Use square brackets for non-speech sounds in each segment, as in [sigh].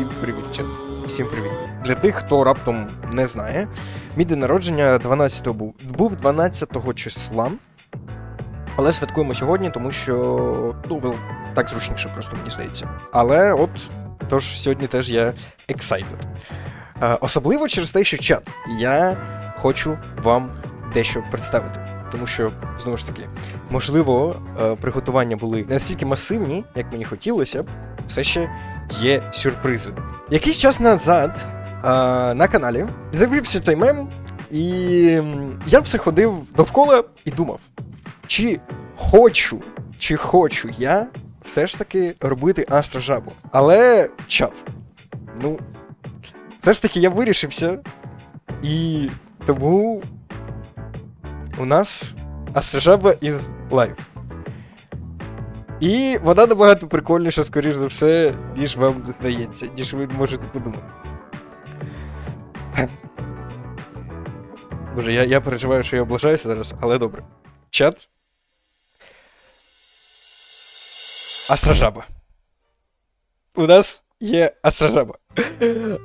Всім привіт. Всім привіт. Для тих, хто раптом не знає, мій день народження 12 був, був 12 числа. Але святкуємо сьогодні, тому що ну, було так зручніше, просто мені здається. Але от, тож сьогодні теж я excited. Е, особливо через те, що чат. Я хочу вам дещо представити. Тому що, знову ж таки, можливо, е, приготування були не настільки масивні, як мені хотілося б, все ще є сюрпризи. Якийсь час назад е, на каналі з'явився цей мем, і я все ходив довкола і думав, чи хочу, чи хочу я все ж таки робити астрожабу. Але чат. Ну, все ж таки я вирішився, і тому у нас астрожаба із лайв. І вона набагато прикольніша, скоріш за все, ніж вам здається, ніж ви можете подумати. Боже, я, я переживаю, що я облажаюся зараз, але добре. Чат. Астрожаба. У нас є астрожаба.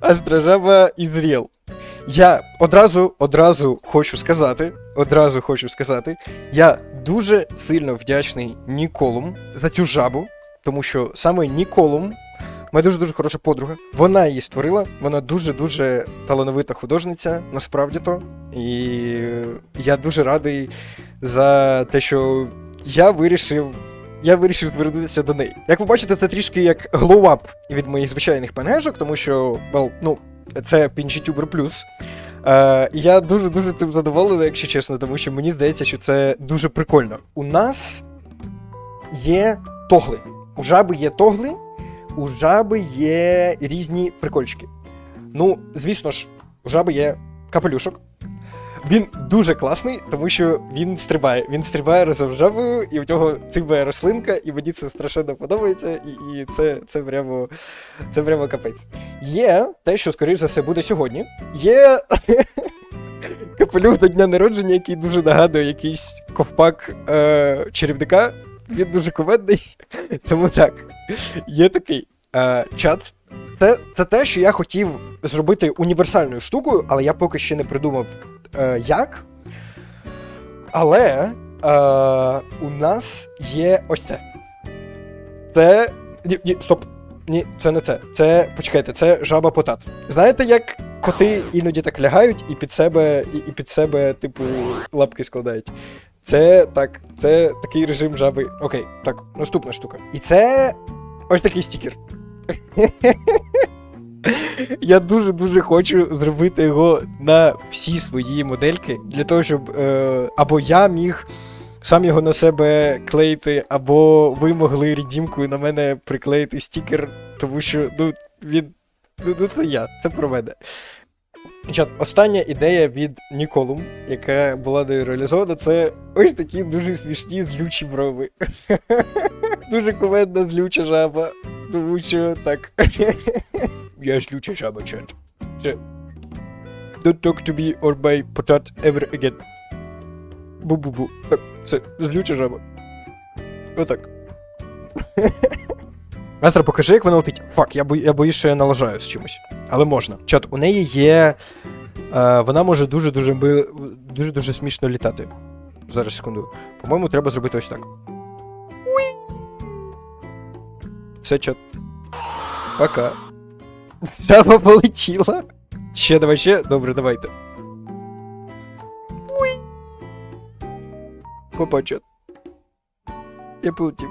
Астрожаба із Ріл. Я одразу, одразу хочу сказати, одразу хочу сказати, я дуже сильно вдячний Ніколум за цю жабу, тому що саме Ніколум, моя дуже-дуже хороша подруга, вона її створила, вона дуже-дуже талановита художниця, насправді то. І я дуже радий за те, що я вирішив. Я вирішив звернутися до неї. Як ви бачите, це трішки як глоуап від моїх звичайних пенгежок, тому що, well, ну, це Пінчітюбер Плюс. Е, я дуже-дуже цим задоволений, якщо чесно, тому що мені здається, що це дуже прикольно. У нас є тогли. У жаби є тогли, у жаби є різні прикольчики. Ну, звісно ж, у жаби є капелюшок. Він дуже класний, тому що він стрибає. Він стрибає жабою, і в нього цибає рослинка, і мені це страшенно подобається, і, і це, це прямо це прямо капець. Є те, що, скоріш за все, буде сьогодні. Є [laughs] капелюх до дня народження, який дуже нагадує якийсь ковпак е, чарівника. Він дуже кумедний. [laughs] Тому так. Є такий е, чат. Це, це те, що я хотів зробити універсальною штукою, але я поки ще не придумав е, як. Але е, у нас є ось це. Це. Ні, ні, стоп. Ні, це не це. Це. Почекайте, це жаба потат. Знаєте, як коти іноді так лягають і під себе, і, і під себе, типу, лапки складають. Це так, це такий режим жаби. Окей, так, наступна штука. І це ось такий стікер. Я дуже-дуже хочу зробити його на всі свої модельки, для того, щоб е, або я міг сам його на себе клеїти, або ви могли рідімкою на мене приклеїти стікер, тому що ну, він. Ну, ну це я, це про мене. Остання ідея від Ніколум, яка була нею реалізована, це ось такі дуже смішні злючі брови. [laughs] дуже кумедна злюча жаба. Тому що так. [laughs] Я злюча жаба, чат. Все. Don't talk to me or my potat ever again. Бу-бу-бу. Так, все, злюча жаба. Отак. [laughs] Астра, покажи, як вона летить. Фак, я, бо, я боюсь, що я налажаю з чимось. Але можна. Чат, у неї є. Е, вона може дуже-дуже дуже-дуже смішно літати. Зараз секунду. По-моєму, треба зробити ось так. Все, чат. Пока. Жаба полетіла. Ще давай ще. Добре, давайте. Попа, чат. Я полетів.